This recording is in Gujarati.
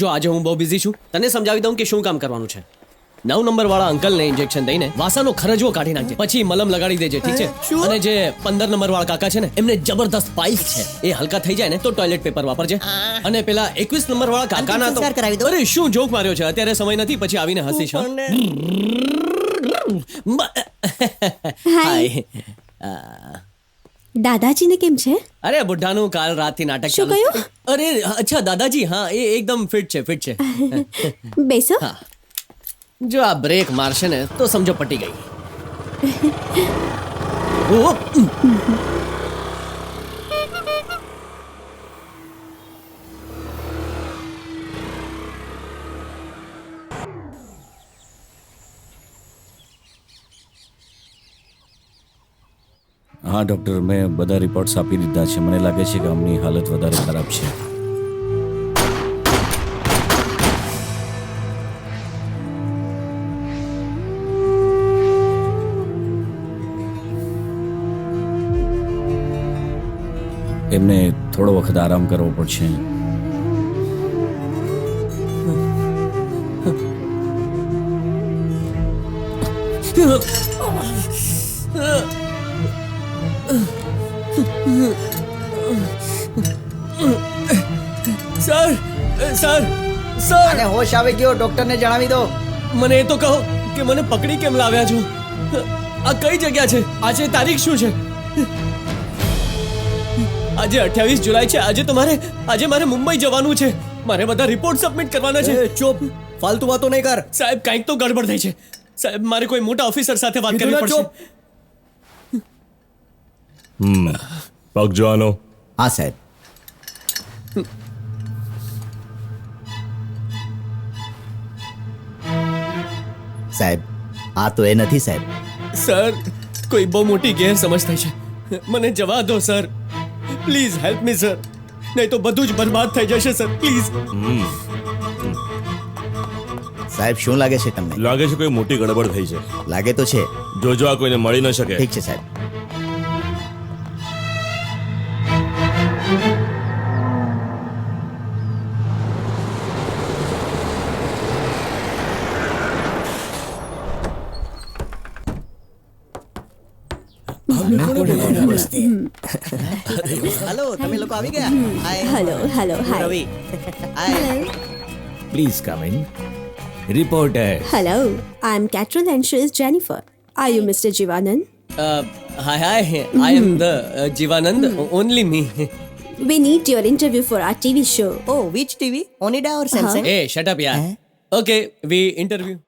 જો આજે હું બહુ બિઝી છું તને સમજાવી દઉં કે શું કામ કરવાનું છે? નવ નંબર વાળા અંકલને ઇન્જેક્શન દઈને વાસાનો ખરજવો કાઢી નાખજે. પછી મલમ લગાડી દેજે ઠીક છે? અને જે પંદર નંબર વાળા કાકા છે ને એમને જબરદસ્ત પાઇલ્સ છે. એ હલકા થઈ જાય ને તો ટોયલેટ પેપર વાપરજે. અને પેલા એકવીસ નંબર વાળા કાકાના તો. અરે શું જોક માર્યો છે? અત્યારે સમય નથી પછી આવીને હસીશ. હાય. દાદાજીને કેમ છે? અરે બુઢાનું કાલ રાતથી નાટક શું કહ્યું? અરે અચ્છા દાદાજી હા એ એકદમ ફિટ છે ફિટ છે બેસો હા. જો આ બ્રેક મારશે ને તો સમજો પટી ગઈ ઓ, હા, ડૉક્ટર, મેં બધા રિપોર્ટ્સ આપી દીધા છે. મને લાગે છે કે આમની હાલત વધારે ખરાબ છે. એમને થોડો વખત આરામ કરવો પડશે. Sir sir sir. અને હોશ આવી ગયો ડોક્ટરને જણાવી દો. મને એ તો કહો કે મને પકડી કેમ લાવ્યા છો? આ કઈ જગ્યા છે? આજે તારીખ શું છે? આજે અઠ્યાવીસ જુલાઈ છે. આજે તો મારે આજે મારે મુંબઈ જવાનું છે. મારે બધા રિપોર્ટ સબમિટ કરવાના છે. ચૂપ. ફાલતુ વાતો નહીં કર. સાહેબ કંઈક તો ગડબડ થઈ છે. સાહેબ મારે કોઈ મોટા ઓફિસર સાથે વાત કરવી કીધું પડશે પગ જોવાનો હા સાહેબ સાહેબ આ તો એ નથી સાહેબ સર કોઈ બહુ મોટી ગેરસમજ થઈ છે મને જવા દો sir please help me sir નહીં તો બધું જ બરબાદ થઈ જશે સર પ્લીઝ સાહેબ શું લાગે છે તમને લાગે છે કોઈ મોટી ગડબડ થઈ છે લાગે તો છે જોજો આ કોઈને મળી ન શકે ઠીક છે સાહેબ હેલો તમે લોકો આવી ગયા hi hello hello hi Ravi hi please come in reporter hello I am Katrel and she is Jennifer are you mister Jeevanand hi hi I am the Jeevanand only me we need your interview for our TV show. Oh, which TV? Onida or Samsung? Uh-huh. Hey, shut up, yeah. Okay, we interview.